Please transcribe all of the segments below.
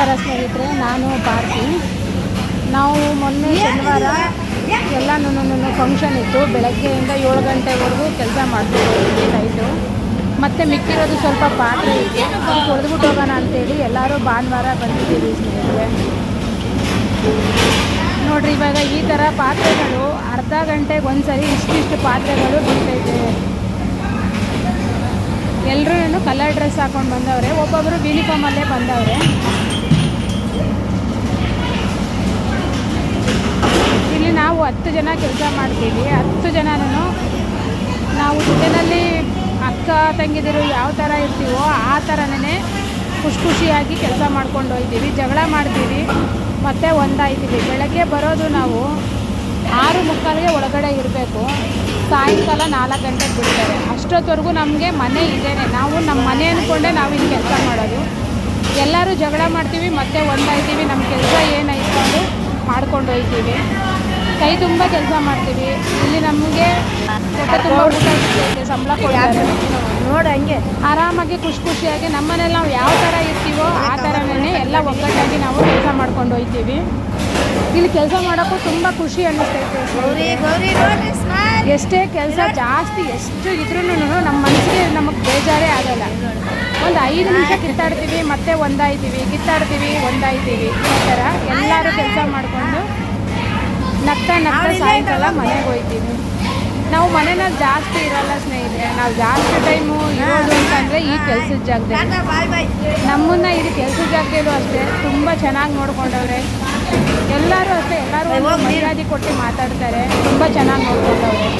ನಮಸ್ಕಾರ ಸ್ನೇಹಿತರೆ, ನಾನು ಭಾರತಿ. ನಾವು ಮೊನ್ನೆ ಶನಿವಾರ ಎಲ್ಲನೂ ಫಂಕ್ಷನ್ ಇತ್ತು. ಬೆಳಗ್ಗೆಯಿಂದ ಏಳು ಗಂಟೆವರೆಗೂ ಕೆಲಸ ಮಾಡ್ತಿದ್ದೀವಿ ನೈಟು ಮತ್ತು ಮಿಕ್ಕಿರೋದು ಸ್ವಲ್ಪ ಪಾತ್ರೆ ಇತ್ತು. ಅದು ತೊಳೆದ್ಬಿಟ್ಟು ಹೋಗೋಣ ಅಂತೇಳಿ ಎಲ್ಲರೂ ಭಾನುವಾರ ಬಂದಿದ್ದೀವಿ ಸ್ನೇಹಿತರೆ. ನೋಡ್ರಿ, ಇವಾಗ ಈ ಥರ ಪಾತ್ರೆಗಳು ಅರ್ಧ ಗಂಟೆಗೆ ಒಂದ್ಸರಿ ಇಷ್ಟಿಷ್ಟು ಪಾತ್ರೆಗಳು ಬಿಡ್ತೈತೆ ಎಲ್ಲರೂ ಕಲರ್ ಡ್ರೆಸ್ ಹಾಕೊಂಡು ಬಂದವ್ರೆ. ಒಬ್ಬೊಬ್ಬರು ಯೂನಿಫಾರ್ಮಲ್ಲೇ ಬಂದವ್ರೆ ಇಲ್ಲಿ ನಾವು ಹತ್ತು ಜನ ಕೆಲಸ ಮಾಡ್ತೀವಿ. ಹತ್ತು ಜನನೂ ನಾವು ಜೊತೆಯಲ್ಲಿ ಅಕ್ಕ ತಂಗಿದಿರು ಯಾವ ಥರ ಇರ್ತೀವೋ ಆ ಥರನೇ ಖುಷಿ ಖುಷಿಯಾಗಿ ಕೆಲಸ ಮಾಡ್ಕೊಂಡು ಹೋಗ್ತೀವಿ ಜಗಳ ಮಾಡ್ತೀವಿ. ಮತ್ತು ಒಂದಾಯ್ತೀವಿ ಬೆಳಗ್ಗೆ ಬರೋದು ನಾವು ಆರು ಮುಕ್ಕಾಲಿಗೆ ಒಳಗಡೆ ಇರಬೇಕು. ಸಾಯಂಕಾಲ ನಾಲ್ಕು ಗಂಟೆಗೆ ಬಿಡ್ತಾರೆ. ಅಷ್ಟೊತ್ತವರೆಗೂ ನಮಗೆ ಮನೆ ಇದೇನೆ. ನಾವು ನಮ್ಮ ಮನೆ ಅಂದ್ಕೊಂಡೆ ನಾವು ಇಲ್ಲಿ ಕೆಲಸ ಮಾಡೋದು. ಎಲ್ಲರೂ ಜಗಳ ಮಾಡ್ತೀವಿ. ಮತ್ತೆ ಒಂದಾಯ್ತೀವಿ. ನಮ್ಮ ಕೆಲಸ ಏನಾಯ್ತು ಅದು ಮಾಡ್ಕೊಂಡು ಹೋಗ್ತೀವಿ ಕೈ ತುಂಬ ಕೆಲಸ ಮಾಡ್ತೀವಿ. ಇಲ್ಲಿ ನಮಗೆ ಹೊಟ್ಟೆ ತುಂಬ ಊಟ ಸಿಗ್ತೈತೆ, ಸಂಬಳ ಕೊಡ್ತಾರೆ. ನೋಡು ಹಂಗೆ. ಆರಾಮಾಗಿ ಖುಷಿ ಖುಷಿಯಾಗಿ ನಮ್ಮನೇಲಿ ನಾವು ಯಾವ ಥರ ಇರ್ತೀವೋ ಆ ಥರನೇ ಎಲ್ಲ ಒಗ್ಗಟ್ಟಾಗಿ ನಾವು ಕೆಲಸ ಮಾಡ್ಕೊಂಡು ಹೋಗ್ತೀವಿ ಇಲ್ಲಿ ಕೆಲಸ ಮಾಡೋಕ್ಕೂ ತುಂಬ ಖುಷಿ ಅನ್ನಿಸ್ತೈತೆ. ಗೌರಿ ಗೌರಿ ನೋಡ್ರಿ ಸ್ಮೈಲ್ ಎಷ್ಟೇ ಕೆಲಸ ಜಾಸ್ತಿ ಎಷ್ಟು ಇದ್ರೂ ನಮ್ಮ ಮನಸ್ಸಿಗೆ ನಮಗೆ ಬೇಜಾರೇ ಆಗಲ್ಲ. ಒಂದು ಐದು ನಿಮಿಷ ಕಿತ್ತಾಡ್ತೀವಿ ಮತ್ತೆ ಒಂದಾಯ್ತೀವಿ ಕಿತ್ತಾಡ್ತೀವಿ ಒಂದಾಯ್ತೀವಿ. ಈ ಥರ ಎಲ್ಲರೂ ಕೆಲಸ ಮಾಡಿಕೊಂಡು ನಗ್ತಾ ನಗ್ತಾ ಸಾಯಂಕಾಲ ಮನೆಗೆ ಹೋಗ್ತೀವಿ ನಾವು ಮನೆನ ಜಾಸ್ತಿ ಇರಲ್ಲ ಸ್ನೇಹಿತರೆ ನಾವು ಜಾಸ್ತಿ ಟೈಮು ಇರೋದು ಅಂತಂದರೆ ಈ ಕೆಲಸದ ಜಾಗದಲ್ಲಿ. ನಮ್ಮನ್ನ ಇದು ಕೆಲಸದ ಜಾಗದಲ್ಲೂ ಅಷ್ಟೇ ತುಂಬ ಚೆನ್ನಾಗಿ ನೋಡ್ಕೊಂಡವ್ರೆ. ಎಲ್ಲರೂ ಅಷ್ಟೇ ಎಲ್ಲರೂ ಮರ್ಯಾದೆ ಕೊಟ್ಟು ಮಾತಾಡ್ತಾರೆ ತುಂಬ ಚೆನ್ನಾಗಿ ನೋಡ್ಕೊಂಡವ್ರೆ.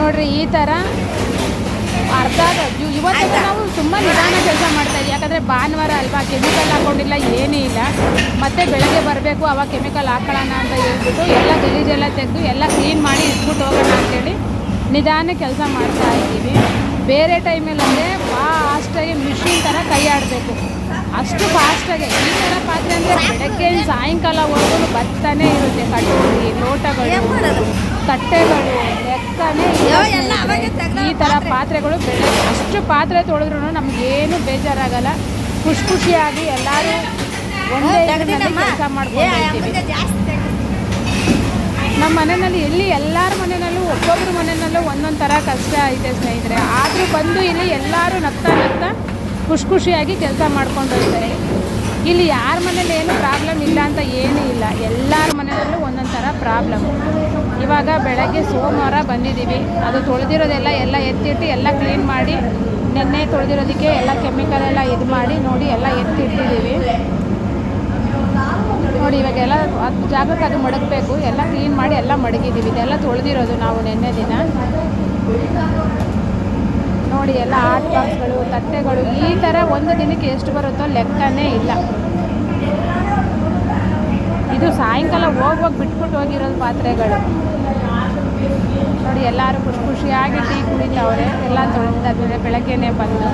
ನೋಡ್ರಿ ಈ ಥರ ಅರ್ಧ ಇವತ್ತು ನಾವು ತುಂಬ ನಿಧಾನ ಕೆಲಸ ಮಾಡ್ತಾ ಇದ್ದೀವಿ ಯಾಕಂದರೆ ಭಾನುವಾರ ಅಲ್ವಾ ಕೆಮಿಕಲ್ ಹಾಕೊಂಡಿಲ್ಲ ಏನೂ ಇಲ್ಲ. ಮತ್ತೆ ಬೆಳಗ್ಗೆ ಬರಬೇಕು ಅವಾಗ ಕೆಮಿಕಲ್ ಹಾಕೊಳ್ಳೋಣ ಅಂತ ಹೇಳ್ಬಿಟ್ಟು ಎಲ್ಲ ಗಲೀಜೆಲ್ಲ ತೆಗೆದು ಎಲ್ಲ ಕ್ಲೀನ್ ಮಾಡಿ ಇಟ್ಬಿಟ್ಟು ಹೋಗೋಣ ಅಂತೇಳಿ ನಿಧಾನ ಕೆಲಸ ಮಾಡ್ತಾ ಇದ್ದೀವಿ. ಬೇರೆ ಟೈಮಲ್ಲಿ ಅಂದರೆ ಫಾಸ್ಟಾಗಿ ಮಿಷಿನ್ ಥರ ಕೈ ಆಡಬೇಕು. ಅಷ್ಟು ಫಾಸ್ಟಾಗಿ ಈ ಥರ ಪಾತ್ರೆ ಅಂದರೆ ಬೆಳಗ್ಗೆ ಸಾಯಂಕಾಲವರೆಗೂ ಬರ್ತಾನೆ ಇರುತ್ತೆ ಕಟ್ಟು ಲೋಟಗಳು? ತಟ್ಟೆಗಳು ಲೆಕ್ಕನೇ. ಈ ಥರ ಪಾತ್ರೆಗಳು ಬೆಳಗ್ಗೆ ಅಷ್ಟು ಪಾತ್ರೆ ತೊಳೆದ್ರೂ ನಮಗೇನು ಬೇಜಾರಾಗಲ್ಲ. ಖುಷಿ ಖುಷಿಯಾಗಿ ಎಲ್ಲರೂ ಒಂದೇ ಕೆಲಸ ಮಾಡ್ಬೋದು ಮಾಡ್ಕೊಂಡು. ನಮ್ಮ ಮನೆಯಲ್ಲಿ ಎಲ್ಲಿ ಎಲ್ಲರ ಮನೆಯಲ್ಲೂ ಒಬ್ಬೊಬ್ಬರ ಮನೆಯಲ್ಲೂ ಒಂದೊಂದು ಥರ ಕಷ್ಟ ಐತೆ ಸ್ನೇಹಿತರೆ. ಆದರೂ ಬಂದು ಇಲ್ಲಿ ಎಲ್ಲರೂ ನಗ್ತಾ ನಗ್ತಾ ಖುಷಿ ಖುಷಿಯಾಗಿ ಕೆಲಸ ಮಾಡ್ಕೊಂಡು ಹೋಗ್ತಾರೆ. ಇಲ್ಲಿ ಯಾರ ಮನೇಲಿ ಏನು ಪ್ರಾಬ್ಲಮ್ ಇಲ್ಲ ಅಂತ ಏನೂ ಇಲ್ಲ. ಎಲ್ಲರ ಮನೆಯಲ್ಲೂ ಒಂದೊಂದು ಥರ ಪ್ರಾಬ್ಲಮ್ ಇವಾಗ ಬೆಳಗ್ಗೆ ಸೋಮವಾರ ಬಂದಿದ್ದೀವಿ. ಅದು ತೊಳೆದಿರೋದೆಲ್ಲ ಎಲ್ಲ ಎತ್ತಿಟ್ಟು ಎಲ್ಲ ಕ್ಲೀನ್ ಮಾಡಿ ನೆನ್ನೆ ತೊಳೆದಿರೋದಕ್ಕೆ ಎಲ್ಲ ಕೆಮಿಕಲ್ ಎಲ್ಲ ಇದು ಮಾಡಿ ನೋಡಿ ಎಲ್ಲ ಎತ್ತಿಟ್ಟಿದ್ದೀವಿ. ನೋಡಿ ಇವಾಗೆಲ್ಲ ಅದು ಜಾಗಕ್ಕೆ ಅದು ಮಡಗಬೇಕು. ಎಲ್ಲ ಕ್ಲೀನ್ ಮಾಡಿ ಎಲ್ಲ ಮಡಗಿದ್ದೀವಿ. ಇದೆಲ್ಲ ತೊಳೆದಿರೋದು ನಾವು ನಿನ್ನೆ ದಿನ. ನೋಡಿ ಎಲ್ಲ ಆಟ್ ಬಾಕ್ಸ್ಗಳು ತಟ್ಟೆಗಳು, ಈ ಥರ ಒಂದು ದಿನಕ್ಕೆ ಎಷ್ಟು ಬರುತ್ತೋ ಲೆಕ್ಕನೇ ಇಲ್ಲ. ಇದು ಸಾಯಂಕಾಲ ಹೋಗುವಾಗ ಬಿಟ್ಬಿಟ್ಟು ಹೋಗಿರೋದು ಪಾತ್ರೆಗಳು. ನೋಡಿ ಎಲ್ಲರೂ ಖುಷಿ ಖುಷಿಯಾಗಿ ಟೀ ಕುಡಿತಾವ್ರೆ. ಎಲ್ಲ ತೊಳೆದಾದ್ಮೇಲೆ ಬೆಳಗ್ಗೆನೇ ಬಂದು.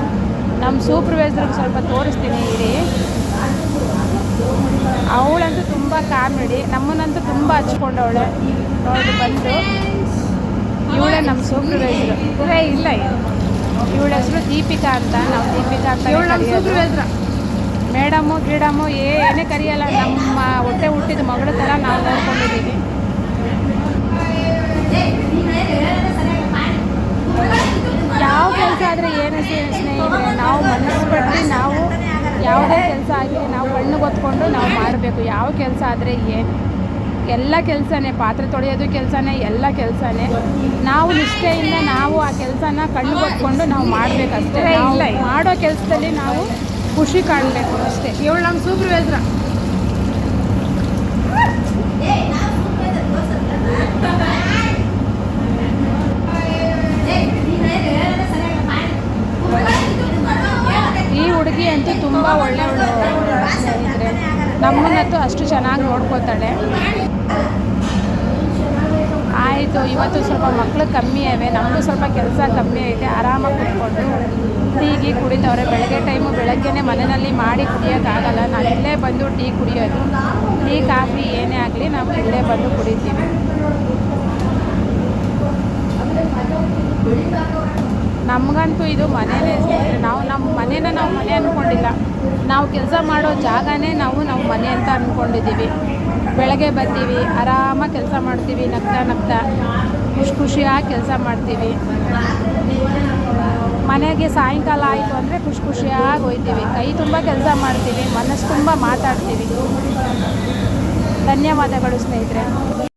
ನಮ್ಮ ಸೂಪರ್ವೈಸರ್ಗೆ ಸ್ವಲ್ಪ ತೋರಿಸ್ತೀನಿ ಇರಿ. ಅವಳಂತೂ ತುಂಬ ಕಾಮಿಡಿ ನಮ್ಮನ್ನಂತೂ ತುಂಬ ಹಚ್ಕೊಂಡವಳೆ. ನೋಡಿ ಬಂದು. ಇವಳೇ ನಮ್ಮ ಸೂಪರ್ವೈಸರ್ ಇವೇ ಇಲ್ಲ ಇವಳ ಹೆಸರು ದೀಪಿಕಾ ಅಂತ. ನಾವು ದೀಪಿಕಾ ಅಂತ ಸೂಪರ್ವೈಸರ್ ಮೇಡಮು ಗಿಡಮು ಏನೇ ಕರೆಯಲ್ಲ ನಮ್ಮ ಹೊಟ್ಟೆ ಹುಟ್ಟಿದ ಮಗಳ ಥರ ನಾವು ನೋಡ್ಕೊಂಡಿದ್ದೀವಿ ಯಾವ ಕೆಲಸ ಆದರೆ ಏನು ಸ್ನೇ- ಸ್ನೇಹಿತರೆ ನಾವು ಮನಸ್ಸು ಪಟ್ಟು ನಾವು ಯಾವುದೇ ಕೆಲಸ ಆಗಿ ನಾವು ಕಣ್ಣು ಹೊತ್ಕೊಂಡು ನಾವು ಮಾಡಬೇಕು. ಯಾವ ಕೆಲಸ ಆದರೆ ಏನು ಎಲ್ಲ ಕೆಲಸನೇ ಪಾತ್ರೆ ತೊಳೆಯೋದು ಕೆಲಸನೇ ಎಲ್ಲ ಕೆಲಸನೇ. ನಾವು ನಿಷ್ಠೆಯಿಂದ ನಾವು ಆ ಕೆಲಸನ ಕಣ್ಣು ಹೊತ್ಕೊಂಡು ನಾವು ಮಾಡಬೇಕಷ್ಟೇ. ಮಾಡೋ ಕೆಲಸದಲ್ಲಿ ನಾವು ಖುಷಿ ಕಾಣಬೇಕು ಅಷ್ಟೇ. ಇವಳು ನಮ್ಮ ಸೂಪರ್ವೈಸ್ರ ಈ ಹುಡುಗಿ ಅಂತೂ ತುಂಬ ಒಳ್ಳೆಯವಳು ಸ್ನೇಹಿತರೆ ನಮ್ಮನ್ನಂತೂ ಅಷ್ಟು ಚೆನ್ನಾಗಿ ನೋಡ್ಕೋತಾಳೆ. ಆಯಿತು, ಇವತ್ತು ಸ್ವಲ್ಪ ಮಕ್ಕಳು ಕಮ್ಮಿ ಇವೆ ನಮಗೂ ಸ್ವಲ್ಪ ಕೆಲಸ ಕಮ್ಮಿ ಐತೆ, ಆರಾಮಾಗಿ ಕುತ್ಕೊಂಡು ಟೀಗಿ ಕುಡಿತವ್ರೆ. ಬೆಳಗ್ಗೆ ಟೈಮು ಬೆಳಗ್ಗೆನೆ ಮನೆಯಲ್ಲಿ ಮಾಡಿ ಕುಡಿಯೋಕ್ಕಾಗಲ್ಲ. ನಾವು ಇಲ್ಲೇ ಬಂದು ಟೀ ಕುಡಿಯೋದು. ಟೀ, ಕಾಫಿ ಏನೇ ಆಗಲಿ ನಾವು ಇಲ್ಲೇ ಬಂದು ಕುಡಿತೀವಿ. ನಮಗಂತೂ ಇದು ಮನೆಯೇ ನಾವು ನಮ್ಮ ಮನೇನ ನಾವು ಮನೆ ಅಂದ್ಕೊಂಡಿಲ್ಲ ನಾವು ಕೆಲಸ ಮಾಡೋ ಜಾಗನೇ ನಾವು ನಾವು ಮನೆ ಅಂತ ಅಂದ್ಕೊಂಡಿದ್ದೀವಿ ಬೆಳಗ್ಗೆ ಬರ್ತೀವಿ, ಆರಾಮಾಗಿ ಕೆಲಸ ಮಾಡ್ತೀವಿ, ನಗ್ತಾ ನಗ್ತಾ ಖುಷಿ ಖುಷಿಯಾಗಿ ಕೆಲಸ ಮಾಡ್ತೀವಿ. ಮನೆಗೆ ಸಾಯಂಕಾಲ ಆಯಿತು ಅಂದರೆ ಖುಷಿ ಖುಷಿಯಾಗಿ ಹೋಯ್ತೀವಿ. ಕೈ ತುಂಬ ಕೆಲಸ ಮಾಡ್ತೀವಿ, ಮನಸ್ಸು ತುಂಬ ಮಾತಾಡ್ತೀವಿ. ಧನ್ಯವಾದಗಳು ಸ್ನೇಹಿತರೆ.